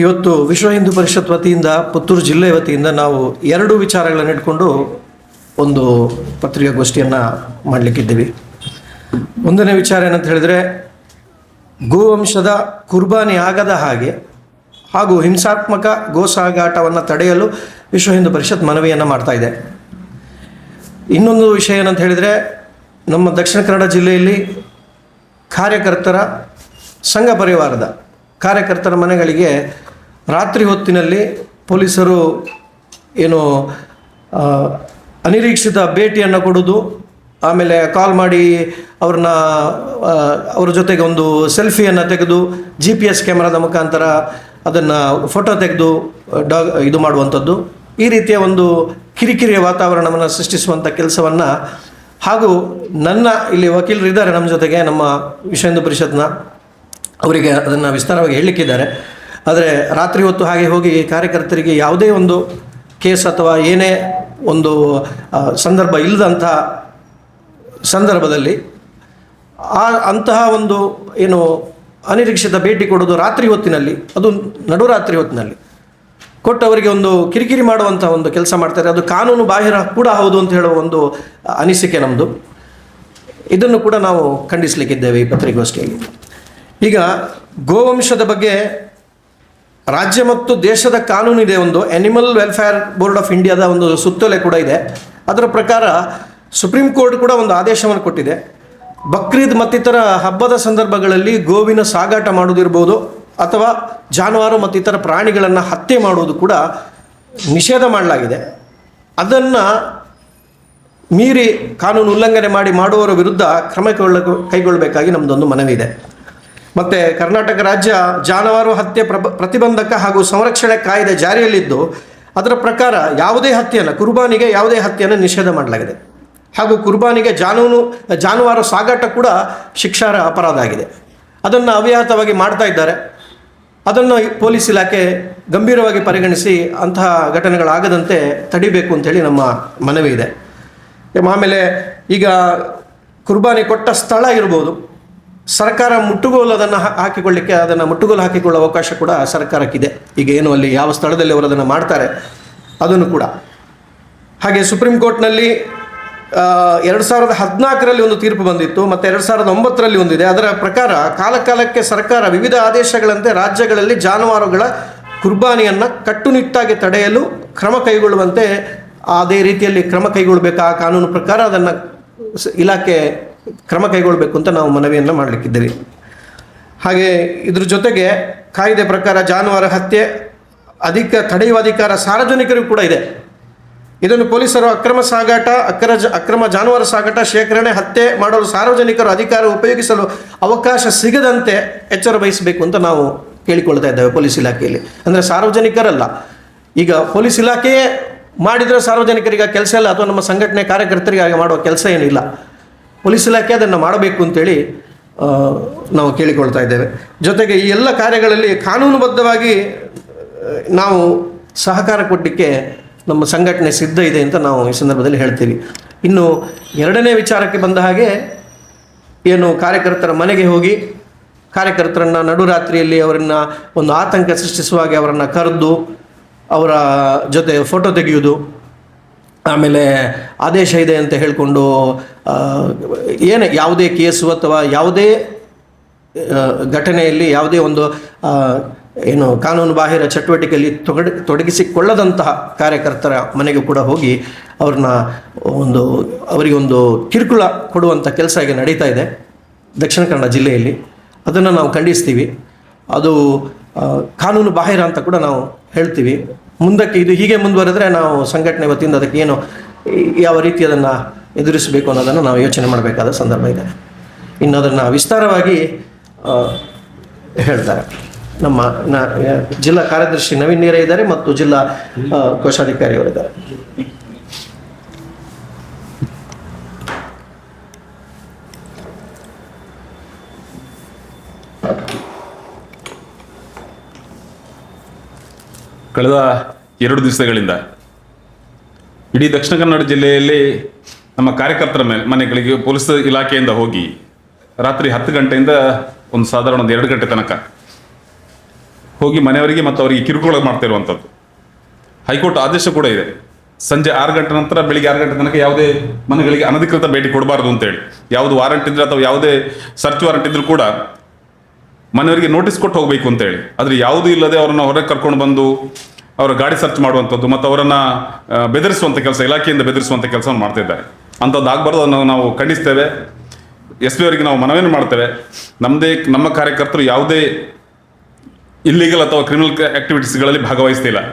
ಇವತ್ತು ವಿಶ್ವ ಹಿಂದೂ ಪರಿಷತ್ ವತಿಯಿಂದ, ಪುತ್ತೂರು ಜಿಲ್ಲೆ ವತಿಯಿಂದ ನಾವು ಎರಡು ವಿಚಾರಗಳನ್ನು ಇಟ್ಕೊಂಡು ಒಂದು ಪತ್ರಿಕಾಗೋಷ್ಠಿಯನ್ನು ಮಾಡಲಿಕ್ಕಿದ್ದೀವಿ. ಒಂದನೇ ವಿಚಾರ ಏನಂತ ಹೇಳಿದರೆ, ಗೋವಂಶದ ಕುರ್ಬಾನಿ ಆಗದ ಹಾಗೆ ಹಾಗೂ ಹಿಂಸಾತ್ಮಕ ಗೋಸಾಗಾಟವನ್ನು ತಡೆಯಲು ವಿಶ್ವ ಹಿಂದೂ ಪರಿಷತ್ ಮನವಿಯನ್ನು ಮಾಡ್ತಾ ಇದೆ. ಇನ್ನೊಂದು ವಿಷಯ ಏನಂತ ಹೇಳಿದರೆ, ನಮ್ಮ ದಕ್ಷಿಣ ಕನ್ನಡ ಜಿಲ್ಲೆಯಲ್ಲಿ ಕಾರ್ಯಕರ್ತರ ಸಂಘ ಪರಿವಾರದ ಕಾರ್ಯಕರ್ತರ ಮನೆಗಳಿಗೆ ರಾತ್ರಿ ಹೊತ್ತಿನಲ್ಲಿ ಪೊಲೀಸರು ಏನು ಅನಿರೀಕ್ಷಿತ ಭೇಟಿಯನ್ನು ಕೊಡೋದು, ಆಮೇಲೆ ಕಾಲ್ ಮಾಡಿ ಅವ್ರನ್ನ ಅವ್ರ ಜೊತೆಗೆ ಒಂದು ಸೆಲ್ಫಿಯನ್ನು ತೆಗೆದು ಜಿ ಪಿ ಎಸ್ ಕ್ಯಾಮ್ರಾದ ಮುಖಾಂತರ ಅದನ್ನು ಫೋಟೋ ತೆಗೆದು ಡಾಗ್ ಇದು ಮಾಡುವಂಥದ್ದು. ಈ ರೀತಿಯ ಒಂದು ಕಿರಿಕಿರಿಯ ವಾತಾವರಣವನ್ನು ಸೃಷ್ಟಿಸುವಂಥ ಕೆಲಸವನ್ನು ಹಾಗೂ ನನ್ನ ಇಲ್ಲಿ ವಕೀಲರಿದ್ದಾರೆ ನಮ್ಮ ಜೊತೆಗೆ ನಮ್ಮ ವಿಶ್ವ ಹಿಂದೂ ಪರಿಷತ್ನ ಅವರಿಗೆ ಅದನ್ನು ವಿಸ್ತಾರವಾಗಿ ಹೇಳಲಿಕ್ಕಿದ್ದಾರೆ. ಆದರೆ ರಾತ್ರಿ ಹೊತ್ತು ಹಾಗೆ ಹೋಗಿ ಕಾರ್ಯಕರ್ತರಿಗೆ ಯಾವುದೇ ಒಂದು ಕೇಸ್ ಅಥವಾ ಏನೇ ಒಂದು ಸಂದರ್ಭ ಇಲ್ಲದಂಥ ಸಂದರ್ಭದಲ್ಲಿ ಆ ಅಂತಹ ಒಂದು ಏನು ಅನಿರೀಕ್ಷಿತ ಭೇಟಿ ಕೊಡೋದು ರಾತ್ರಿ ಹೊತ್ತಿನಲ್ಲಿ, ಅದು ನಡುರಾತ್ರಿ ಹೊತ್ತಿನಲ್ಲಿ. ಕೊಟ್ಟು ಅವರಿಗೆ ಒಂದು ಕಿರಿಕಿರಿ ಮಾಡುವಂಥ ಒಂದು ಕೆಲಸ ಮಾಡ್ತಾರೆ. ಅದು ಕಾನೂನು ಬಾಹಿರ ಕೂಡ ಹೌದು ಅಂತ ಹೇಳುವ ಒಂದು ಅನಿಸಿಕೆ ನಮ್ಮದು ಇದನ್ನು ಕೂಡ ನಾವು ಖಂಡಿಸಲಿಕ್ಕಿದ್ದೇವೆ ಈ ಪತ್ರಿಕಾಗೋಷ್ಠಿಯಲ್ಲಿ. ಈಗ ಗೋವಂಶದ ಬಗ್ಗೆ ರಾಜ್ಯ ಮತ್ತು ದೇಶದ ಕಾನೂನು ಇದೆ ಒಂದು. ಅನಿಮಲ್ ವೆಲ್ಫೇರ್ ಬೋರ್ಡ್ ಆಫ್ ಇಂಡಿಯಾದ ಒಂದು ಸುತ್ತೋಲೆ ಕೂಡ ಇದೆ. ಅದರ ಪ್ರಕಾರ ಸುಪ್ರೀಂ ಕೋರ್ಟ್ ಕೂಡ ಒಂದು ಆದೇಶವನ್ನು ಕೊಟ್ಟಿದೆ. ಬಕ್ರೀದ್ ಮತ್ತಿತರ ಹಬ್ಬದ ಸಂದರ್ಭಗಳಲ್ಲಿ ಗೋವಿನ ಸಾಗಾಟ ಮಾಡೋದಿರ್ಬೋದು ಅಥವಾ ಜಾನುವಾರು ಮತ್ತಿತರ ಪ್ರಾಣಿಗಳನ್ನು ಹತ್ಯೆ ಮಾಡುವುದು ಕೂಡ ನಿಷೇಧ ಮಾಡಲಾಗಿದೆ. ಅದನ್ನು ಮೀರಿ ಕಾನೂನು ಉಲ್ಲಂಘನೆ ಮಾಡಿ ಮಾಡುವವರ ವಿರುದ್ಧ ಕ್ರಮ ಕೈಗೊಳ್ಳಬೇಕಾಗಿ ನಮ್ಮದೊಂದು ಮನವಿ ಇದೆ ಮತ್ತು ಕರ್ನಾಟಕ ರಾಜ್ಯ ಜಾನುವಾರು ಹತ್ಯೆ ಪ್ರತಿಬಂಧಕ ಹಾಗೂ ಸಂರಕ್ಷಣೆ ಕಾಯ್ದೆ ಜಾರಿಯಲ್ಲಿದ್ದು, ಅದರ ಪ್ರಕಾರ ಯಾವುದೇ ಹತ್ಯೆಯನ್ನು, ಕುರ್ಬಾನಿಗೆ ಯಾವುದೇ ಹತ್ಯೆಯನ್ನು ನಿಷೇಧ ಮಾಡಲಾಗಿದೆ. ಹಾಗೂ ಕುರ್ಬಾನಿಗೆ ಜಾನೂನು, ಜಾನುವಾರು ಸಾಗಾಟ ಕೂಡ ಶಿಕ್ಷಾರ್ಹ ಅಪರಾಧ ಆಗಿದೆ. ಅದನ್ನು ಅವ್ಯಾಹತವಾಗಿ ಮಾಡ್ತಾ ಇದ್ದಾರೆ. ಅದನ್ನು ಪೊಲೀಸ್ ಇಲಾಖೆ ಗಂಭೀರವಾಗಿ ಪರಿಗಣಿಸಿ ಅಂತಹ ಘಟನೆಗಳಾಗದಂತೆ ತಡಿಬೇಕು ಅಂತೇಳಿ ನಮ್ಮ ಮನವಿ ಇದೆ. ಆಮೇಲೆ ಈಗ ಕುರ್ಬಾನಿ ಕೊಟ್ಟ ಸ್ಥಳ ಇರ್ಬೋದು. ಸರ್ಕಾರ ಮುಟ್ಟುಗೋಲು ಅದನ್ನು ಹಾಕಿಕೊಳ್ಳಿಕ್ಕೆ ಅದನ್ನು ಮುಟ್ಟುಗೋಲು ಹಾಕಿಕೊಳ್ಳುವ ಅವಕಾಶ ಕೂಡ ಸರ್ಕಾರಕ್ಕಿದೆ. ಈಗ ಏನು ಅಲ್ಲಿ ಯಾವ ಸ್ಥಳದಲ್ಲಿ ಅವರು ಅದನ್ನು ಮಾಡ್ತಾರೆ, ಅದನ್ನು ಕೂಡ. ಹಾಗೆ ಸುಪ್ರೀಂ ಕೋರ್ಟ್ನಲ್ಲಿ ಎರಡು ಸಾವಿರದ ಹದಿನಾಲ್ಕರಲ್ಲಿ ಒಂದು ತೀರ್ಪು ಬಂದಿತ್ತು, ಮತ್ತು ಎರಡು ಸಾವಿರದ ಒಂಬತ್ತರಲ್ಲಿ ಒಂದಿದೆ. ಅದರ ಪ್ರಕಾರ ಕಾಲಕಾಲಕ್ಕೆ ಸರ್ಕಾರ ವಿವಿಧ ಆದೇಶಗಳಂತೆ ರಾಜ್ಯಗಳಲ್ಲಿ ಜಾನುವಾರುಗಳ ಕುರ್ಬಾನಿಯನ್ನು ಕಟ್ಟುನಿಟ್ಟಾಗಿ ತಡೆಯಲು ಕ್ರಮ ಕೈಗೊಳ್ಳುವಂತೆ, ಅದೇ ರೀತಿಯಲ್ಲಿ ಕ್ರಮ ಕೈಗೊಳ್ಳಬೇಕು ಕಾನೂನು ಪ್ರಕಾರ ಅದನ್ನು ಇಲಾಖೆ ಕ್ರಮ ಕೈಗೊಳ್ಳಬೇಕು ಅಂತ ನಾವು ಮನವಿಯನ್ನು ಮಾಡಲಿಕ್ಕಿದ್ದೀವಿ ಹಾಗೆ ಇದ್ರ ಜೊತೆಗೆ ಕಾಯ್ದೆ ಪ್ರಕಾರ ಜಾನುವಾರು ಹತ್ಯೆ ಅಧಿಕ ತಡೆಯುವ ಅಧಿಕಾರ ಸಾರ್ವಜನಿಕರಿಗೂ ಕೂಡ ಇದೆ. ಇದನ್ನು ಪೊಲೀಸರು ಅಕ್ರಮ ಸಾಗಾಟ ಅಕ್ರ ಅಕ್ರಮ ಜಾನುವಾರು ಸಾಗಾಟ, ಶೇಖರಣೆ, ಹತ್ಯೆ ಮಾಡಲು ಸಾರ್ವಜನಿಕರು ಅಧಿಕಾರ ಉಪಯೋಗಿಸಲು ಅವಕಾಶ ಸಿಗದಂತೆ ಎಚ್ಚರ ವಹಿಸಬೇಕು ಅಂತ ನಾವು ಕೇಳಿಕೊಳ್ತಾ ಇದ್ದೇವೆ ಪೊಲೀಸ್ ಇಲಾಖೆಯಲ್ಲಿ. ಅಂದರೆ ಸಾರ್ವಜನಿಕರಲ್ಲ. ಈಗ ಪೊಲೀಸ್ ಇಲಾಖೆಯೇ ಮಾಡಿದರೆ ಸಾರ್ವಜನಿಕರಿಗೆ ಕೆಲಸ ಇಲ್ಲ, ಅಥವಾ ನಮ್ಮ ಸಂಘಟನೆ ಕಾರ್ಯಕರ್ತರಿಗೆ ಮಾಡುವ ಕೆಲಸ ಏನಿಲ್ಲ ಪೊಲೀಸ್ ಇಲಾಖೆ ಅದನ್ನು ಮಾಡಬೇಕು ಅಂತೇಳಿ ನಾವು ಕೇಳಿಕೊಳ್ತಾ ಇದ್ದೇವೆ. ಜೊತೆಗೆ ಈ ಎಲ್ಲ ಕಾರ್ಯಗಳಲ್ಲಿ ಕಾನೂನುಬದ್ಧವಾಗಿ ನಾವು ಸಹಕಾರ ಕೊಡಲಿಕ್ಕೆ ನಮ್ಮ ಸಂಘಟನೆ ಸಿದ್ಧ ಇದೆ ಅಂತ ನಾವು ಈ ಸಂದರ್ಭದಲ್ಲಿ ಹೇಳ್ತೀವಿ. ಇನ್ನು ಎರಡನೇ ವಿಚಾರಕ್ಕೆ ಬಂದ ಹಾಗೆ, ಏನು ಕಾರ್ಯಕರ್ತರ ಮನೆಗೆ ಹೋಗಿ, ಕಾರ್ಯಕರ್ತರನ್ನು ನಡುರಾತ್ರಿಯಲ್ಲಿ ಅವರನ್ನು ಒಂದು ಆತಂಕ ಸೃಷ್ಟಿಸುವ ಹಾಗೆ ಅವರನ್ನು ಕರೆದು, ಅವರ ಜೊತೆ ಫೋಟೋ ತೆಗೆಯುವುದು ಆಮೇಲೆ ಆದೇಶ ಇದೆ ಅಂತ ಹೇಳಿಕೊಂಡು ಏನು ಯಾವುದೇ ಕೇಸು ಅಥವಾ ಯಾವುದೇ ಘಟನೆಯಲ್ಲಿ ಯಾವುದೇ ಒಂದು ಏನು ಕಾನೂನು ಬಾಹಿರ ಚಟುವಟಿಕೆಯಲ್ಲಿ ತೊಗಡಿ, ತೊಡಗಿಸಿಕೊಳ್ಳದಂತಹ ಕಾರ್ಯಕರ್ತರ ಮನೆಗೆ ಕೂಡ ಹೋಗಿ ಅವ್ರನ್ನ ಒಂದು, ಅವರಿಗೆ ಒಂದು ಕಿರುಕುಳ ಕೊಡುವಂಥ ಕೆಲಸ ಈಗ ನಡೀತಾ ಇದೆ ದಕ್ಷಿಣ ಕನ್ನಡ ಜಿಲ್ಲೆಯಲ್ಲಿ. ಅದನ್ನು ನಾವು ಖಂಡಿಸ್ತೀವಿ. ಅದು ಕಾನೂನು ಬಾಹಿರ ಅಂತ ಕೂಡ ನಾವು ಹೇಳ್ತೀವಿ. ಮುಂದಕ್ಕೆ ಇದು ಹೀಗೆ ಮುಂದುವರೆದ್ರೆ ನಾವು ಸಂಘಟನೆ ವತಿಯಿಂದ ಅದಕ್ಕೆ ಏನು ಯಾವ ರೀತಿ ಅದನ್ನು ಎದುರಿಸಬೇಕು ಅನ್ನೋದನ್ನು ನಾವು ಯೋಚನೆ ಮಾಡಬೇಕಾದ ಸಂದರ್ಭ ಇದೆ. ಇನ್ನು ಅದನ್ನು ವಿಸ್ತಾರವಾಗಿ ಹೇಳ್ತಾರೆ. ನಮ್ಮ ಜಿಲ್ಲಾ ಕಾರ್ಯದರ್ಶಿ ನವೀನ್ ನೀರೇ ಇದ್ದಾರೆ ಮತ್ತು ಜಿಲ್ಲಾ ಕೋಶಾಧಿಕಾರಿಯವರಿದ್ದಾರೆ ಕಳೆದ ಎರಡು ದಿವಸಗಳಿಂದ. ಇಡೀ ದಕ್ಷಿಣ ಕನ್ನಡ ಜಿಲ್ಲೆಯಲ್ಲಿ ನಮ್ಮ ಕಾರ್ಯಕರ್ತರ ಮೇಲೆ ಮನೆಗಳಿಗೆ ಪೊಲೀಸ್ ಇಲಾಖೆಯಿಂದ ಹೋಗಿ ರಾತ್ರಿ ಹತ್ತು ಗಂಟೆಯಿಂದ ಒಂದು ಸಾಧಾರಣ ಒಂದು ಎರಡು ಗಂಟೆ ತನಕ ಹೋಗಿ ಮನೆಯವರಿಗೆ ಮತ್ತು ಅವರಿಗೆ ಕಿರುಕುಳ ಮಾಡ್ತಾ ಇರುವಂಥದ್ದು ಹೈಕೋರ್ಟ್ ಆದೇಶ ಕೂಡ ಇದೆ. ಸಂಜೆ ಆರು ಗಂಟೆ ನಂತರ ಬೆಳಿಗ್ಗೆ ಆರು ಗಂಟೆ ತನಕ ಯಾವುದೇ ಮನೆಗಳಿಗೆ ಅನಧಿಕೃತ ಭೇಟಿ ಕೊಡಬಾರ್ದು ಅಂತೇಳಿ. ಯಾವುದು ವಾರಂಟ್ ಇದ್ರೆ ಅಥವಾ ಯಾವುದೇ ಸರ್ಚ್ ವಾರಂಟ್ ಇದ್ರೂ ಕೂಡ ಮನೆಯವರಿಗೆ ನೋಟಿಸ್ ಕೊಟ್ಟು ಹೋಗಬೇಕು ಅಂತೇಳಿ. ಆದರೆ ಯಾವುದೂ ಇಲ್ಲದೆ ಅವರನ್ನು ಹೊರಗೆ ಕರ್ಕೊಂಡು ಬಂದು ಅವರ ಗಾಡಿ ಸರ್ಚ್ ಮಾಡುವಂಥದ್ದು ಮತ್ತು ಅವರನ್ನು ಬೆದರಿಸುವಂಥ ಕೆಲಸ, ಇಲಾಖೆಯಿಂದ ಬೆದರಿಸುವಂಥ ಕೆಲಸವನ್ನು ಮಾಡ್ತಿದ್ದಾರೆ. ಅಂಥದ್ದು ಆಗಬಾರ್ದು ಅದನ್ನು ನಾವು ಖಂಡಿಸ್ತೇವೆ. ಎಸ್ ಪಿ ಅವರಿಗೆ ನಾವು ಮನವಿಯನ್ನು ಮಾಡ್ತೇವೆ. ನಮ್ಮದೇ ನಮ್ಮ ಕಾರ್ಯಕರ್ತರು ಯಾವುದೇ ಇಲ್ಲಿಗಲ್ ಅಥವಾ ಕ್ರಿಮಿನಲ್ ಆಕ್ಟಿವಿಟೀಸ್ಗಳಲ್ಲಿ ಭಾಗವಹಿಸ್ತಿಲ್ಲ.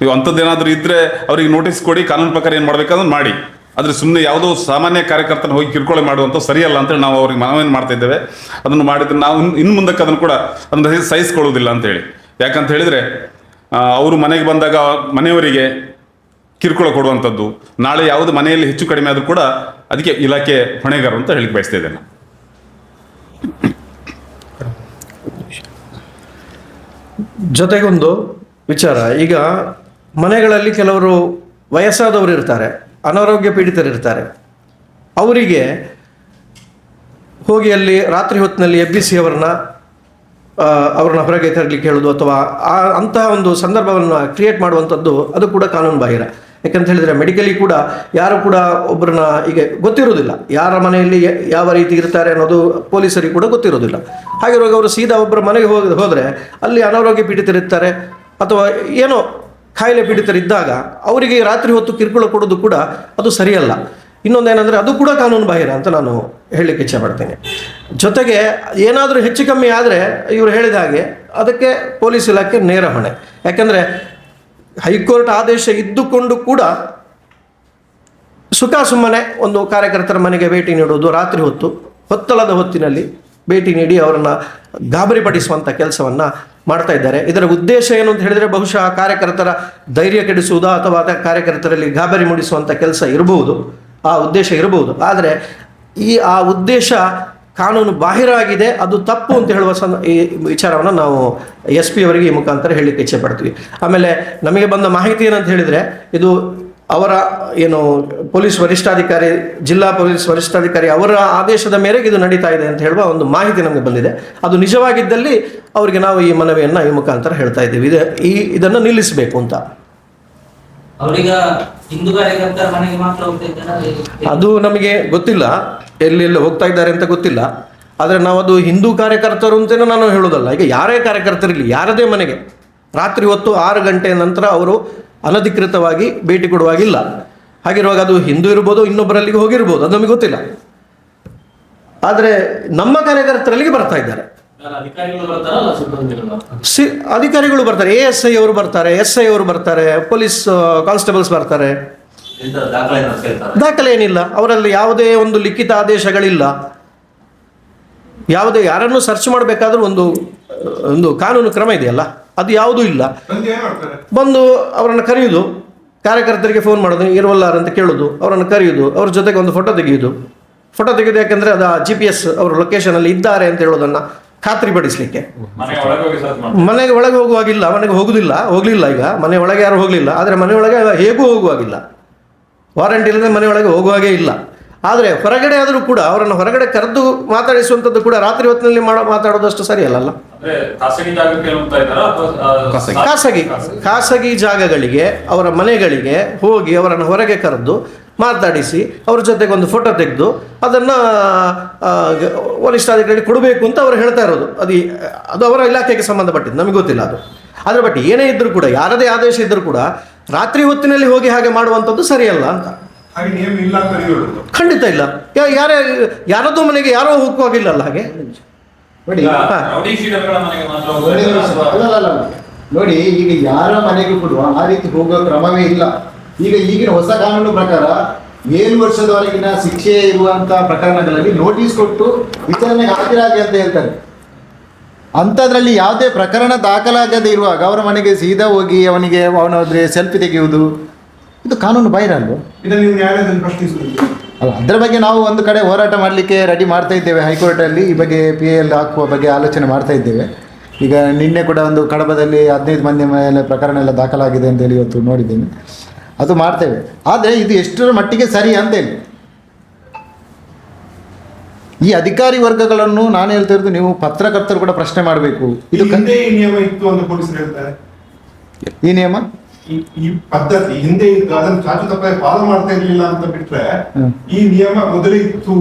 ನೀವು ಅಂಥದ್ದೇನಾದರೂ ಇದ್ದರೆ ಅವರಿಗೆ ನೋಟಿಸ್ ಕೊಡಿ, ಕಾನೂನು ಪ್ರಕಾರ ಏನು ಮಾಡಬೇಕಾದ್ರೆ ಮಾಡಿ. ಆದರೆ ಸುಮ್ಮನೆ ಯಾವುದೋ ಸಾಮಾನ್ಯ ಕಾರ್ಯಕರ್ತನ ಹೋಗಿ ಕಿರುಕುಳ ಮಾಡುವಂಥ ಸರಿಯಲ್ಲ ಅಂತೇಳಿ ನಾವು ಅವ್ರಿಗೆ ಮನವಿಯನ್ನು ಮಾಡ್ತಾ ಇದ್ದೇವೆ. ಅದನ್ನು ಮಾಡಿದ್ರೆ ನಾವು ಇನ್ನು- ಮುಂದಕ್ಕೆ ಅದನ್ನು ಕೂಡ ಅದನ್ನು ಸಹಿ- ಸಹಿಸ್ಕೊಳ್ಳೋದಿಲ್ಲ ಅಂತೇಳಿ ಯಾಕಂತ ಹೇಳಿದರೆ ಅವರು ಮನೆಗೆ ಬಂದಾಗ ಮನೆಯವರಿಗೆ ಕಿರುಕುಳ ಕೊಡುವಂಥದ್ದು. ನಾಳೆ ಯಾವುದು ಮನೆಯಲ್ಲಿ ಹೆಚ್ಚು ಕಡಿಮೆ ಆದರೂ ಕೂಡ ಅದಕ್ಕೆ ಇಲಾಖೆ ಹೊಣೆಗಾರರು ಅಂತ ಹೇಳಿಕ್ಕೆ ಬಯಸ್ತಾ ಇದ್ದೇನೆ. ಜೊತೆಗೊಂದು ವಿಚಾರ, ಈಗ ಮನೆಗಳಲ್ಲಿ ಕೆಲವರು ವಯಸ್ಸಾದವರು ಇರ್ತಾರೆ, ಅನಾರೋಗ್ಯ ಪೀಡಿತರಿರ್ತಾರೆ ಅವರಿಗೆ ಹೋಗಿ ಅಲ್ಲಿ ರಾತ್ರಿ ಹೊತ್ತಿನಲ್ಲಿ ಎಬ್ಬಿಸಿ ಅವರನ್ನ ಅವ್ರನ್ನ ಹೊರಗೆ ತರಲಿಕ್ಕೆ ಹೇಳೋದು ಅಥವಾ ಆ ಅಂತಹ ಒಂದು ಸಂದರ್ಭವನ್ನು ಕ್ರಿಯೇಟ್ ಮಾಡುವಂಥದ್ದು ಅದು ಕೂಡ ಕಾನೂನು ಬಾಹಿರ. ಯಾಕಂತ ಹೇಳಿದರೆ ಮೆಡಿಕಲಿ ಕೂಡ ಯಾರು ಕೂಡ ಒಬ್ಬರನ್ನ ಈಗ ಗೊತ್ತಿರೋದಿಲ್ಲ ಯಾರ ಮನೆಯಲ್ಲಿ ಯಾವ ರೀತಿ ಇರ್ತಾರೆ ಅನ್ನೋದು ಪೊಲೀಸರಿಗೆ ಕೂಡ ಗೊತ್ತಿರೋದಿಲ್ಲ ಹಾಗಿರುವಾಗ ಅವರು ಸೀದಾ ಒಬ್ಬರ ಮನೆಗೆ ಹೋಗಿ, ಹೋದರೆ ಅಲ್ಲಿ ಅನಾರೋಗ್ಯ ಪೀಡಿತರಿರ್ತಾರೆ ಅಥವಾ ಏನೋ ಕಾಯಿಲೆ ಪೀಡಿತರಿದ್ದಾಗ ಅವರಿಗೆ ರಾತ್ರಿ ಹೊತ್ತು ಕಿರುಕುಳ ಕೊಡೋದು ಕೂಡ ಅದು ಸರಿಯಲ್ಲ. ಇನ್ನೊಂದೇನೆಂದರೆ ಅದು ಕೂಡ ಕಾನೂನು ಬಾಹಿರ ಅಂತ ನಾನು ಹೇಳಲಿಕ್ಕೆ ಇಚ್ಛೆ ಪಡ್ತೀನಿ. ಜೊತೆಗೆ ಏನಾದರೂ ಹೆಚ್ಚು ಕಮ್ಮಿ ಆದರೆ ಇವರು ಹೇಳಿದ ಹಾಗೆ ಅದಕ್ಕೆ ಪೊಲೀಸ್ ಇಲಾಖೆ ನೇರ ಹೊಣೆ. ಯಾಕೆಂದರೆ ಹೈಕೋರ್ಟ್ ಆದೇಶ ಇದ್ದುಕೊಂಡು ಕೂಡ ಸುಖ ಸುಮ್ಮನೆ ಒಂದು ಕಾರ್ಯಕರ್ತರ ಮನೆಗೆ ಭೇಟಿ ನೀಡುವುದು ರಾತ್ರಿ ಹೊತ್ತು, ಹೊತ್ತಲದ ಹೊತ್ತಿನಲ್ಲಿ ಭೇಟಿ ನೀಡಿ ಅವರನ್ನು ಗಾಬರಿಪಡಿಸುವಂಥ ಕೆಲಸವನ್ನು ಮಾಡ್ತಾ ಇದ್ದಾರೆ. ಇದರ ಉದ್ದೇಶ ಏನು ಅಂತ ಹೇಳಿದರೆ ಬಹುಶಃ ಕಾರ್ಯಕರ್ತರ ಧೈರ್ಯ ಕೆಡಿಸುವುದು ಅಥವಾ ಕಾರ್ಯಕರ್ತರಲ್ಲಿ ಗಾಬರಿ ಮೂಡಿಸುವಂಥ ಕೆಲಸ ಇರಬಹುದು. ಆ ಉದ್ದೇಶ ಇರಬಹುದು. ಆದರೆ ಈ ಆ ಉದ್ದೇಶ ಕಾನೂನು ಬಾಹಿರ ಆಗಿದೆ ಅದು ತಪ್ಪು ಅಂತ ಹೇಳುವ ಸಂ ಈ ವಿಚಾರವನ್ನು ನಾವು ಎಸ್ ಪಿ ಅವರಿಗೆ ಈ ಮುಖಾಂತರ ಹೇಳಲಿಕ್ಕೆ ಇಚ್ಛೆ ಪಡ್ತೀವಿ. ಆಮೇಲೆ ನಮಗೆ ಬಂದ ಮಾಹಿತಿ ಏನಂತ ಹೇಳಿದರೆ, ಇದು ಅವರ ಏನು ಪೊಲೀಸ್ ವರಿಷ್ಠಾಧಿಕಾರಿ, ಜಿಲ್ಲಾ ಪೊಲೀಸ್ ವರಿಷ್ಠಾಧಿಕಾರಿ ಅವರ ಆದೇಶದ ಮೇರೆಗೆ ಇದು ನಡೀತಾ ಇದೆ ಅಂತ ಹೇಳುವ ಒಂದು ಮಾಹಿತಿ ನಮಗೆ ಬಂದಿದೆ. ಅದು ನಿಜವಾಗಿದ್ದಲ್ಲಿ ಅವರಿಗೆ ನಾವು ಈ ಮನವಿಯನ್ನು ಈ ಮುಖಾಂತರ ಹೇಳ್ತಾ ಇದ್ದೀವಿ. ಇದು ಈ, ಇದನ್ನು ನಿಲ್ಲಿಸಬೇಕು ಅಂತ ಅವ್ರೀಗ ಹಿಂದೂ ಕಾರ್ಯಕರ್ತರ ಮನೆಗೆ ಮಾತ್ರ ಹೋಗ್ತಾ ಇದ್ದಾರಾ? ಅದು ನಮಗೆ ಗೊತ್ತಿಲ್ಲ. ಎಲ್ಲೆಲ್ಲಿ ಹೋಗ್ತಾ ಇದ್ದಾರೆ ಅಂತ ಗೊತ್ತಿಲ್ಲ. ಆದರೆ ನಾವು ಅದು ಹಿಂದೂ ಕಾರ್ಯಕರ್ತರು ಅಂತ ನಾನು ಹೇಳೋದಲ್ಲ ಈಗ ಯಾರೇ ಕಾರ್ಯಕರ್ತರಿರಲಿ, ಯಾರದೇ ಮನೆಗೆ. ರಾತ್ರಿ ಹೊತ್ತು ಆರು ಗಂಟೆ ನಂತರ ಅವರು ಅನಧಿಕೃತವಾಗಿ ಭೇಟಿ ಕೊಡುವಾಗಿಲ್ಲ. ಹಾಗಿರುವಾಗ ಅದು ಹಿಂದೂ ಇರ್ಬೋದು, ಇನ್ನೊಬ್ಬರಲ್ಲಿಗೆ ಹೋಗಿರ್ಬೋದು, ಅದು ನಮಗೆ ಗೊತ್ತಿಲ್ಲ. ಆದರೆ ನಮ್ಮ ಕಾರ್ಯಕರ್ತರಲ್ಲಿಗೆ ಬರ್ತಾ ಇದ್ದಾರೆ. ಸಿ ಅಧಿಕಾರಿಗಳು ಬರ್ತಾರೆ. ಎ ಎಸ್ ಐ ಅವರು ಬರ್ತಾರೆ. ಎಸ್ ಐ ಅವರು ಬರ್ತಾರೆ. ಪೊಲೀಸ್ ಕಾನ್ಸ್ಟೇಬಲ್ಸ್ ಬರ್ತಾರೆ. ದಾಖಲೆ ಏನಿಲ್ಲ. ಅವರಲ್ಲಿ ಯಾವುದೇ ಒಂದು ಲಿಖಿತ ಆದೇಶಗಳಿಲ್ಲ. ಯಾವುದೇ ಯಾರನ್ನು ಸರ್ಚ್ ಮಾಡಬೇಕಾದ್ರೂ ಒಂದು ಒಂದು ಕಾನೂನು ಕ್ರಮ ಇದೆಯಲ್ಲ ಅದು ಯಾವುದೂ ಇಲ್ಲ. ಬಂದು ಅವರನ್ನು ಕರೆಯುವುದು ಕಾರ್ಯಕರ್ತರಿಗೆ ಫೋನ್ ಮಾಡೋದು. ಇರುವಲ್ಲಾರ ಅಂತ ಕೇಳೋದು. ಅವರನ್ನು ಕರೆಯುವುದು ಅವ್ರ ಜೊತೆಗೆ ಒಂದು ಫೋಟೋ ತೆಗೆಯುವುದು ಫೋಟೋ ತೆಗೆಯೋದು ಯಾಕಂದರೆ ಅದು ಜಿ ಪಿ ಎಸ್ ಅವರು ಲೊಕೇಶನಲ್ಲಿ ಇದ್ದಾರೆ ಅಂತ ಹೇಳೋದನ್ನು ಖಾತ್ರಿಪಡಿಸಲಿಕ್ಕೆ. ಪಡಿಸ್ಲಿಕ್ಕೆ ಮನೆಗೆ ಒಳಗೆ ಹೋಗುವಾಗಿಲ್ಲ ಮನೆಗೆ ಹೋಗುದಿಲ್ಲ ಹೋಗಲಿಲ್ಲ ಈಗ. ಮನೆ ಒಳಗೆ ಯಾರು ಹೋಗಲಿಲ್ಲ. ಆದರೆ ಮನೆ ಒಳಗೆ ಹೇಗೂ ಹೋಗುವಾಗಿಲ್ಲ. ವಾರಂಟಿ ಇಲ್ಲದೆ ಮನೆ ಒಳಗೆ ಹೋಗುವಾಗೇ ಇಲ್ಲ. ಆದರೆ ಹೊರಗಡೆ ಆದರೂ ಕೂಡ ಅವರನ್ನು ಹೊರಗಡೆ ಕರೆದು ಮಾತಾಡಿಸುವಂಥದ್ದು ಕೂಡ ರಾತ್ರಿ ಹೊತ್ತಿನಲ್ಲಿ ಮಾಡೋ ಮಾತಾಡೋದಷ್ಟು ಆ, ಖಾಸಗಿ. ಖಾಸಗಿ? ಖಾಸಗಿ ಜಾಗಗಳಿಗೆ ಅವರ ಮನೆಗಳಿಗೆ ಹೋಗಿ ಅವರನ್ನು ಹೊರಗೆ ಕರೆದು ಮಾತಾಡಿಸಿ ಅವ್ರ ಜೊತೆಗೆ ಒಂದು ಫೋಟೋ ತೆಗೆದು ಅದನ್ನು ವರಿಷ್ಠಾಧಿಕಾರಿ ಕೊಡಬೇಕು ಅಂತ ಅವರು ಹೇಳ್ತಾ ಇರೋದು. ಅದು ಅದು ಅವರ ಇಲಾಖೆಗೆ ಸಂಬಂಧಪಟ್ಟಿದ್ದು ನಮಗೆ ಗೊತ್ತಿಲ್ಲ ಅದು. ಅದರ ಬಟ್ ಏನೇ ಇದ್ದರೂ ಕೂಡ ಯಾರದೇ ಆದೇಶ ಇದ್ದರೂ ಕೂಡ ರಾತ್ರಿ ಹೊತ್ತಿನಲ್ಲಿ ಹೋಗಿ ಹಾಗೆ ಮಾಡುವಂಥದ್ದು ಸರಿಯಲ್ಲ ಅಂತ. ಖಂಡಿತ ಇಲ್ಲ. ಯಾರ ಯಾರೇ ಯಾರದ್ದು ಮನೆಗೆ ಯಾರೋ ಹೋಗುವಾಗಿಲ್ಲ ಅಲ್ಲ ಹಾಗೆ? ನೋಡಿ ಈಗ. ನೋಡಿ ಯಾರ ಮನೆಗೂ ಕೂಡ ಆ ರೀತಿ ಹೋಗೋ ಕ್ರಮವೇ ಇಲ್ಲ. ಈಗ ಈಗಿನ ಹೊಸ ಕಾನೂನು ಪ್ರಕಾರ ಏಳು ವರ್ಷದವರೆಗಿನ ಶಿಕ್ಷೆ ಇರುವಂತಹ ಪ್ರಕರಣಗಳಲ್ಲಿ ನೋಟಿಸ್ ಕೊಟ್ಟು ವಿಚಾರಣೆಗೆ ಹಾಜರಾಗಿ ಅಂತ ಹೇಳ್ತಾರೆ. ಅಂಥದ್ರಲ್ಲಿ ಯಾವುದೇ ಪ್ರಕರಣ ದಾಖಲಾಗದೆ ಇರುವಾಗ ಅವರ ಮನೆಗೆ ಸೀದಾ ಹೋಗಿ ಅವನಿಗೆ ಅವನಾದ್ರೆ ಸೆಲ್ಫಿ ತೆಗೆಯುವುದು ಇದು ಕಾನೂನು ಬಾಹಿರ ಅಲ್ವಾ? ಅಲ್ಲ ಅದರ ಬಗ್ಗೆ ನಾವು ಒಂದು ಕಡೆ ಹೋರಾಟ ಮಾಡಲಿಕ್ಕೆ ರೆಡಿ ಮಾಡ್ತಾ ಇದ್ದೇವೆ. ಹೈಕೋರ್ಟಲ್ಲಿ ಈ ಬಗ್ಗೆ ಪಿ ಎಲ್ ಹಾಕುವ ಬಗ್ಗೆ ಆಲೋಚನೆ ಮಾಡ್ತಾ ಇದ್ದೇವೆ. ಈಗ ನಿನ್ನೆ ಕೂಡ ಒಂದು ಕಡಬದಲ್ಲಿ ಹದಿನೈದು ಮಂದಿ ಮೇಲೆ ಪ್ರಕರಣ ಎಲ್ಲ ದಾಖಲಾಗಿದೆ ಅಂತೇಳಿ ಇವತ್ತು ನೋಡಿದ್ದೇನೆ. ಅದು ಮಾಡ್ತೇವೆ. ಆದರೆ ಇದು ಎಷ್ಟರ ಮಟ್ಟಿಗೆ ಸರಿ ಅಂತೇಳಿ. ಈ ಅಧಿಕಾರಿ ವರ್ಗಗಳನ್ನು ನಾನು ಹೇಳ್ತಾ ಇರೋದು ನೀವು ಪತ್ರಕರ್ತರು ಕೂಡ ಪ್ರಶ್ನೆ ಮಾಡಬೇಕು. ಇದು ಹಿಂದೆ ಈ ನಿಯಮ ಇತ್ತು ಅಂತ ಪೊಲೀಸರು ಹೇಳ್ತಾರೆ. ಈ ನಿಯಮ? ಈ ಪದ್ಧತಿ ಹಿಂದೆ ಇತ್ತು ಅದನ್ನು ಚಾಚು ತಪ್ಪಾಗಿ ಫಾಲೋ ಮಾಡ್ತಾ ಇರಲಿಲ್ಲ ಅಂತ ಬಿಟ್ರೆ ಈ ನಿಯಮ ಮೊದಲೇ ಇತ್ತು.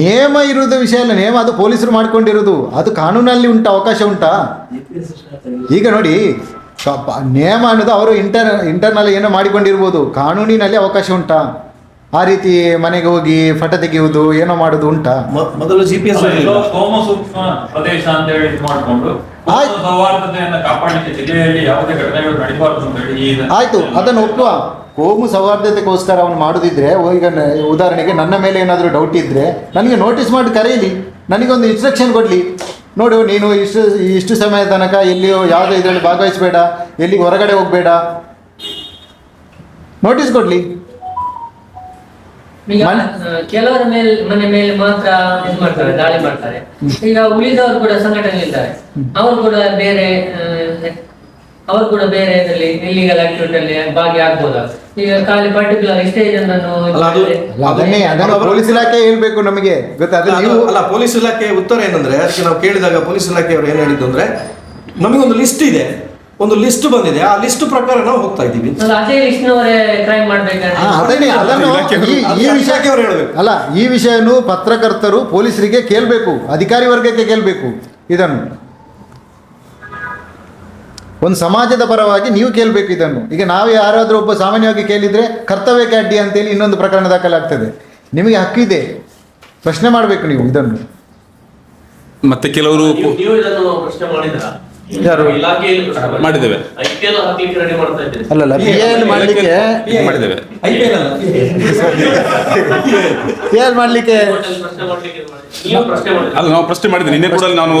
ನಿಯಮ ಇರುವುದು ವಿಷಯ ಅಲ್ಲ ನಿಯಮ ಅದು ಪೊಲೀಸರು ಮಾಡ್ಕೊಂಡಿರೋದು ಅದು ಕಾನೂನಲ್ಲಿ ಉಂಟಾ ಅವಕಾಶ ಉಂಟಾ? ಈಗ ನೋಡಿ ಕ- ಪ- ನೇಮ ಅನ್ನೋದು ಅವರು ಇಂಟರ್ ಇಂಟರ್ನಲ್ಲಿ ಏನೋ ಮಾಡಿಕೊಂಡಿರ್ಬೋದು. ಕಾನೂನಿನಲ್ಲಿ ಅವಕಾಶ ಉಂಟಾ. ಆ ರೀತಿ ಮನೆಗೆ ಹೋಗಿ ಫಟ ತೆಗೆಯುವುದು ಏನೋ ಮಾಡೋದು ಉಂಟಾ? ಮೊದಲು ಜಿ ಪಿ ಎಸ್ ಪ್ರದೇಶ ಅಂತ ಹೇಳಿ ಮಾಡಿಕೊಂಡು ಆಯ್ತು. ಅದನ್ನು ಒಪ್ಪುವ. ಕೋಮು ಸೌಹಾರ್ದತೆಗೋಸ್ಕರ ಅವನು ಮಾಡೋದಿದ್ರೆ ಈಗ ಉದಾಹರಣೆಗೆ ನನ್ನ ಮೇಲೆ ಏನಾದರೂ ಡೌಟ್ ಇದ್ದರೆ ನನಗೆ ನೋಟಿಸ್ ಮಾಡಿ ಕರೆಯಲಿ. ನನಗೊಂದು ಇನ್ಸ್ಟ್ರಕ್ಷನ್ ಕೊಡಲಿ. ನೋಡು ನೀನು ಇಷ್ಟು ಇಷ್ಟು ಸಮಯ ತನಕ ಎಲ್ಲಿಯೋ ಯಾವುದೋ ಇದರಲ್ಲಿ ಭಾಗವಹಿಸಬೇಡ ಎಲ್ಲಿಗೆ ಹೊರಗಡೆ ಹೋಗಬೇಡ. ನೋಟಿಸ್ ಕೊಡ್ಲಿ. ಈಗ ಕೆಲವರ ಮೇಲೆ ಮನೆ ಮೇಲೆ ಮಾತ್ರ ಇದು ಮಾಡ್ತಾರೆ ದಾಳಿ ಮಾಡ್ತಾರೆ. ಈಗ ಉಳಿದವರು ಕೂಡ ಸಂಘಟನೆ ಇದ್ದಾರೆ. ಅವರು ಕೂಡ ಬೇರೆ ಅವರು ಕೂಡ ಬೇರೆ ಇದರಲ್ಲಿ ಇಲ್ಲಿಗಲ್ ಆಕ್ಟಿವಿಟಿ ಅಲ್ಲಿ ಭಾಗಿಯಾಗ್ಬೋದಾ? ಈಗ ಖಾಲಿ ಪರ್ಟಿಕ್ಯುಲರ್ ಇಷ್ಟೇ ಅದನ್ನೇ ಅದನ್ನು ಪೊಲೀಸ್ ಇಲಾಖೆ ಹೇಳ್ಬೇಕು ನಮಗೆ. ಅಲ್ಲ, ನೀವು ಅಲ್ಲ ಪೊಲೀಸ್ ಇಲಾಖೆ ಉತ್ತರ ಏನಂದ್ರೆ ಅದಕ್ಕೆ ನಾವು ಕೇಳಿದಾಗ ಪೊಲೀಸ್ ಇಲಾಖೆಯವರು ಏನು ಹೇಳಿದ್ದು ಅಂದ್ರೆ ನಮಗೊಂದು ಲಿಸ್ಟ್ ಇದೆ. ಒಂದು ಲಿಸ್ಟ್ ಬಂದಿದೆ. ಆ ಲಿಸ್ಟ್ ಪ್ರಕಾರ ನಾವು ಹೋಗ್ತಾ ಇದ್ದೀವಿ. ಅಲ್ಲ ಈ ವಿಷಯನು ಪತ್ರಕರ್ತರು ಪೊಲೀಸರಿಗೆ ಕೇಳಬೇಕು. ಅಧಿಕಾರಿ ವರ್ಗಕ್ಕೆ ಕೇಳಬೇಕು. ಇದನ್ನು. ಒಂದು ಸಮಾಜದ ಪರವಾಗಿ ನೀವು ಕೇಳಬೇಕು ಇದನ್ನು. ಈಗ ನಾವು ಯಾರಾದರೂ ಒಬ್ಬ ಸಾಮಾನ್ಯವಾಗಿ ಕೇಳಿದರೆ ಕರ್ತವ್ಯಕ್ಕೆ ಅಡ್ಡಿ ಅಂತೇಳಿ ಇನ್ನೊಂದು ಪ್ರಕರಣ ದಾಖಲಾಗ್ತದೆ. ನಿಮಗೆ ಹಕ್ಕಿದೆ ಪ್ರಶ್ನೆ ಮಾಡಬೇಕು ನೀವು ಇದನ್ನು. ಮತ್ತೆ ಕೆಲವರು ನೀವು ನೀವು ಇದನ್ನು ಪ್ರಶ್ನೆ ಮಾಡಿದ್ರ? ಯಾರು? ಮಾಡಿದ್ದೇವೆ. ಐಪಿಎಲ್ ಹಾಕ್ಲಿಕ್ಕೆ ರೆಡಿ ಮಾಡ್ತಾ ಇದ್ದೀರಿ. ಅಲ್ಲಲ್ಲ ಪಿ ಎಲ್ ಮಾಡಲಿಕ್ಕೆ ಮಾಡಿದ್ದೇವೆ. ಪಿ ಎಲ್ ಮಾಡಲಿಕ್ಕೆ ಅಲ್ಲ ನಾವು ಪ್ರಶ್ನೆ ಮಾಡಿದ್ದೇನೆ. ನಿನ್ನೆ ಕೂಡ ನಾನು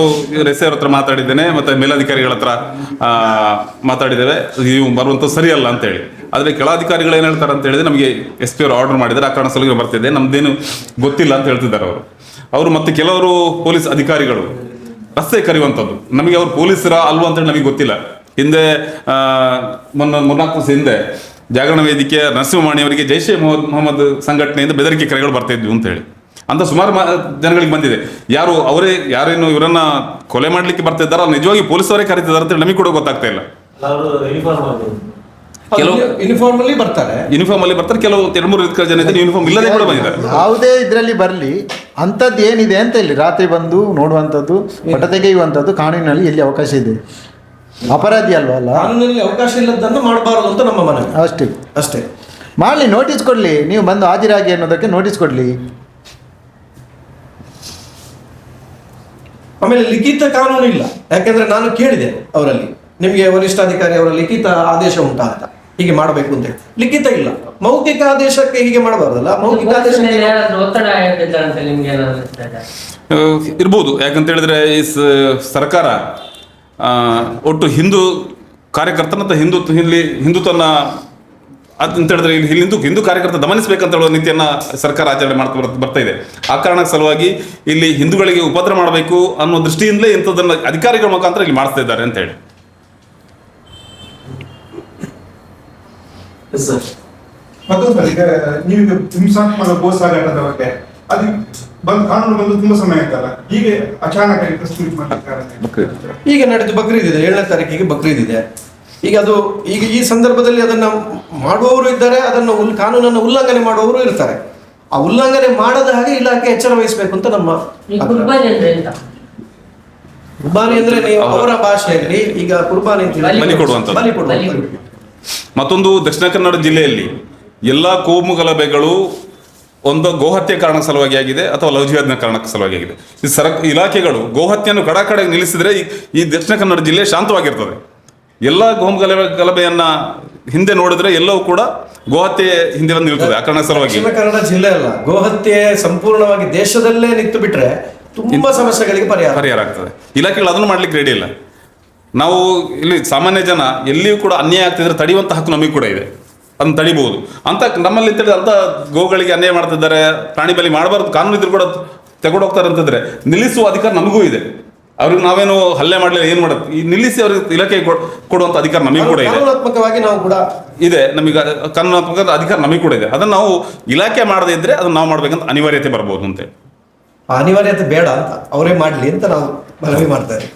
ಎಸ್ ಅವ್ರ ಹತ್ರ ಮಾತಾಡಿದ್ದೇನೆ, ಮತ್ತೆ ಮೇಲಧಿಕಾರಿಗಳ ಹತ್ರ ಮಾತಾಡಿದ್ದೇವೆ. ನೀವು ಬರುವಂತ ಸರಿಯಲ್ಲ ಅಂತ ಹೇಳಿ ಆದ್ರೆ ಕೆಳಾಧಿಕಾರಿಗಳು ಏನ್ ಹೇಳ್ತಾರೆ ಅಂತ ಹೇಳಿದ್ರೆ ನಮಗೆ ಎಸ್ ಪಿ ಅವರು ಆರ್ಡರ್ ಮಾಡಿದ್ರೆ ಆ ಕಾರಣ ಸಲುವಾಗಿ ಬರ್ತಿದೆ ನಮ್ದೇನು ಗೊತ್ತಿಲ್ಲ ಅಂತ ಹೇಳ್ತಿದ್ದಾರೆ ಅವರು. ಅವರು ಮತ್ತೆ ಕೆಲವರು ಪೊಲೀಸ್ ಅಧಿಕಾರಿಗಳು, ರಸ್ತೆ ಕರೆಯುವಂಥದ್ದು ನಮಗೆ ಅವ್ರು ಪೊಲೀಸರ ಅಲ್ವಾ ಅಂತೇಳಿ ನಮಗೆ ಗೊತ್ತಿಲ್ಲ. ಹಿಂದೆ ಮೊನ್ನ, ಮೂರ್ನಾಲ್ಕು ವರ್ಷ ಹಿಂದೆ ಜಾಗರಣ ವೇದಿಕೆ ನರಸಿಂಹವಾಣಿ ಅವರಿಗೆ ಜೈಷೆ ಮೊಹಮ್ಮದ್ ಸಂಘಟನೆಯಿಂದ ಬೆದರಿಕೆ ಕರೆಗಳು ಬರ್ತಾ ಇದ್ವಿ ಅಂತ ಹೇಳಿ. ಅಂತ ಸುಮಾರು ಮ- ಜನಗಳಿಗೆ ಬಂದಿದೆ. ಯಾರು ಅವರೇ ಯಾರೇನು ಇವರನ್ನ ಕೊಲೆ ಮಾಡ್ಲಿಕ್ಕೆ ಬರ್ತಾ ಇದ್ದಾರೋ? ಅವ್ರು ನಿಜವಾಗಿ ಪೊಲೀಸವರೇ ಕರೀತಿದ್ದಾರೆ ಅಂತ ನಮಗೆ ಕೂಡ ಗೊತ್ತಾಗ್ತಾ ಇಲ್ಲ. ಅವರು ಯೂನಿಫಾರ್ಮ್ ಮಾಡ್ಬೋದು ಕೆಲವು- ಯೂನಿಫಾರ್ಮ್ ಅಲ್ಲಿ ಬರ್ತಾರೆ. ಯೂನಿಫಾರ್ಮ್ ಅಲ್ಲಿ ಬರ್ತಾರೆ. ಕೆಲವು ಎರಡು ಮೂರು ರೀತಿಯ ಜನ ಇದ್ದಾರೆ ಯೂನಿಫಾರ್ಮ್ ಇಲ್ಲದೆ ಕೂಡ ಬಂದಿದ್ದಾರೆ. ಯಾವುದೇ ಇದರಲ್ಲಿ ಬರಲಿ ಅಂತದ್ದು ಏನಿದೆ ಅಂತ ಇಲ್ಲಿ ರಾತ್ರಿ ಬಂದು ನೋಡುವಂಥದ್ದು ಪಟ ತೆಗೆಯುವಂಥದ್ದು ಕಾನೂನಿನಲ್ಲಿ ಎಲ್ಲಿ ಅವಕಾಶ ಇದೆ? ಅಪರಾಧಿ ಅಲ್ವಾ ಅಲ್ಲ? ಕಾನೂನಲ್ಲಿ ಅವಕಾಶ ಇಲ್ಲದನ್ನು ಮಾಡಬಾರದು ಅಂತ ನಮ್ಮ ಮನವಿ. ಅಷ್ಟೇ. ಅಷ್ಟೇ. ಮಾಡಲಿ ನೋಟಿಸ್ ಕೊಡಲಿ. ನೀವು ಬಂದು ಹಾಜರಾಗಿ ಅನ್ನೋದಕ್ಕೆ ನೋಟಿಸ್ ಕೊಡಲಿ. ಆಮೇಲೆ ಲಿಖಿತ ಕಾನೂನು ಇಲ್ಲ. ಯಾಕೆಂದ್ರೆ ನಾನು ಕೇಳಿದೆ ಅವರಲ್ಲಿ. ನಿಮಗೆ ವರಿಷ್ಠಾಧಿಕಾರಿ ಅವರ ಲಿಖಿತ ಆದೇಶ ಉಂಟಾ ಅಂತ. ಹೀಗೆ ಮಾಡಬೇಕು ಅಂತ ಹೇಳಿ. ಲಿಖಿತ ಇಲ್ಲ. ಮೌಖಿಕ ಆದೇಶಕ್ಕೆ ಹೀಗೆ ಮಾಡಬಾರ್ದಲ್ಲ? ಮೌಖಿಕ ಆದೇಶ ಇರ್ಬೋದು. ಯಾಕಂತ ಹೇಳಿದ್ರೆ ಈ ಸರ್ಕಾರ ಆ, ಒಟ್ಟು ಹಿಂದೂ ಕಾರ್ಯಕರ್ತನ ಅಥವಾ ಹಿಂದೂ ಹಿಂದುತ್ವನ ಅಂತ ಹೇಳಿದ್ರೆ ಇಲ್ಲಿ ಹಿಂದೂ ಹಿಂದೂ ಕಾರ್ಯಕರ್ತ ದಮನಿಸಬೇಕಂತ ಹೇಳುವ ನೀತಿಯನ್ನ ಸರ್ಕಾರ ಆಚರಣೆ ಮಾಡ್ತಾ ಬರ್ತ- ಬರ್ತಾ ಇದೆ. ಆ ಕಾರಣಕ್ಕೆ ಸಲುವಾಗಿ ಇಲ್ಲಿ ಹಿಂದೂಗಳಿಗೆ ಉಪದ್ರ ಮಾಡಬೇಕು ಅನ್ನೋ ದೃಷ್ಟಿಯಿಂದಲೇ ಇಂಥದ್ದನ್ನ ಅಧಿಕಾರಿಗಳ ಮುಖಾಂತರ ಇಲ್ಲಿ ಮಾಡ್ತಾ ಇದ್ದಾರೆ ಅಂತ ಹೇಳಿ. ಹಿಂಸಾತ್ಮಕ ಬಗ್ಗೆ ಅದು ಬಂದು ಕಾನೂನು ಬಂದು ತುಂಬಾ ಸಮಯ ಆಯ್ತಲ್ಲ ಹೀಗೆ ಅಚಾನಕ ಈಗ ನಡೆದು ಬಕ್ರೀದ್ ಇದೆ ಏಳನೇ ತಾರೀಕಿಗೆ ಬಕ್ರೀದ್ ಇದೆ. ಈಗ ಅದು ಈಗ ಈ ಸಂದರ್ಭದಲ್ಲಿ ಅದನ್ನು ಮಾಡುವವರು ಇದ್ದಾರೆ ಅದನ್ನು ಉಲ್ ಕಾನೂನನ್ನು ಉಲ್ಲಂಘನೆ ಮಾಡುವವರು ಇರ್ತಾರೆ ಆ ಉಲ್ಲಂಘನೆ ಮಾಡದ ಹಾಗೆ ಇಲಾಖೆ ಎಚ್ಚರ ವಹಿಸಬೇಕು ಅಂತ ನಮ್ಮ ಕುರ್ಬಾನಿ ಅಂದ್ರೆ ನೀವು ಅವರ ಭಾಷೆಯಲ್ಲಿ ಈಗ ಕುರ್ಬಾನಿ ಅಂತ ಹೇಳಿ- ಬಲಿ ಕೊಡುವಂಥದ್ದು. ಬಲಿ ಕೊಡುವಂಥದ್ದು. ಬಲಿ ಕೊಡು. ಮತ್ತೊಂದು ದಕ್ಷಿಣ ಕನ್ನಡ ಜಿಲ್ಲೆಯಲ್ಲಿ ಎಲ್ಲಾ ಕೋಮು ಗಲಭೆಗಳು ಒಂದು ಗೋಹತ್ಯೆ ಕಾರಣ ಸಲುವಾಗಿ ಆಗಿದೆ ಅಥವಾ ಲವ್ ಜಿಹಾದ್ನ ಕಾರಣಕ್ಕೆ ಸಲುವಾಗಿ ಆಗಿದೆ ಈ ಸರ ಇಲಾಖೆಗಳು ಗೋಹತ್ಯೆಯನ್ನು ಕಡಾಕಡೆಗೆ ನಿಲ್ಲಿಸಿದ್ರೆ ಈ- ಈ ದಕ್ಷಿಣ ಕನ್ನಡ ಜಿಲ್ಲೆ ಶಾಂತವಾಗಿರ್ತದೆ ಎಲ್ಲ ಗೋಮ್ ಗಲಭೆ ಗಲಭೆಯನ್ನ ಹಿಂದೆ ನೋಡಿದ್ರೆ ಎಲ್ಲವೂ ಕೂಡ ಗೋಹತ್ಯೆ ಹಿಂದೆ ಬಂದು ನಿಲ್ತದೆ ಆ ಕಾರಣ ಸಲುವಾಗಿ. ದಕ್ಷಿಣ ಕನ್ನಡ ಜಿಲ್ಲೆ ಅಲ್ಲ ಗೋಹತ್ಯೆ ಸಂಪೂರ್ಣವಾಗಿ ದೇಶದಲ್ಲೇ ನಿಂತು ಬಿಟ್ರೆ ತುಂಬಾ ಸಮಸ್ಯೆಗಳಿಗೆ ಪರಿಹಾರ ಪರಿಹಾರ ಆಗ್ತದೆ. ಇಲಾಖೆಗಳು ಅದನ್ನು ಮಾಡ್ಲಿಕ್ಕೆ ರೆಡಿ ಇಲ್ಲ. ನಾವು ಇಲ್ಲಿ ಸಾಮಾನ್ಯ ಜನ ಎಲ್ಲಿಯೂ ಕೂಡ ಅನ್ಯಾಯ ಆಗ್ತಿದ್ರೆ ತಡೆಯುವಂತ ಹಕ್ಕು ನಮಗೆ ಕೂಡ ಇದೆ. ಅದನ್ನ ತಡಿಬಹುದು ಅಂತ ನಮ್ಮಲ್ಲಿ ತಿಳಿದ ಅಂತ ಗೋಗಳಿಗೆ ಅನ್ಯಾಯ ಮಾಡ್ತಿದ್ದಾರೆ ಪ್ರಾಣಿ ಬಲಿ ಮಾಡಬಾರ್ದು ಕಾನೂನು ಇದ್ರು ಕೂಡ ತಗೊಂಡೋಗ್ತಾರೆ ಅಂತಂದ್ರೆ ನಿಲ್ಲಿಸುವ ಅಧಿಕಾರ ನಮಗೂ ಇದೆ. ಅವ್ರಿಗೆ ನಾವೇನು ಹಲ್ಲೆ ಮಾಡಲಿಲ್ಲ ಏನು ಮಾಡುತ್ತೆ ಈ ನಿಲ್ಲಿಸಿ ಅವ್ರಿಗೆ ಇಲಾಖೆ ಕೊಡುವಂತ ಅಧಿಕಾರ ನಮಗೆ ಕೂಡ ಇದೆ. ಕಾನೂನಾತ್ಮಕವಾಗಿ ನಾವು ಕೂಡ ಇದೆ. ನಮಗೆ ಕಾನೂನಾತ್ಮಕ ಅಧಿಕಾರ ನಮಗೆ ಕೂಡ ಇದೆ. ಅದನ್ನ ನಾವು ಇಲಾಖೆ ಮಾಡದೇ ಇದ್ರೆ ಅದನ್ನ ನಾವು ಮಾಡ್ಬೇಕಂತ ಅನಿವಾರ್ಯತೆ ಬರ್ಬೋದು ಅಂತ. ಅನಿವಾರ್ಯತೆ ಬೇಡ ಅಂತ ಅವರೇ ಮಾಡಲಿ ಅಂತ ನಾವು ಮನವಿ ಮಾಡ್ತಾರೆ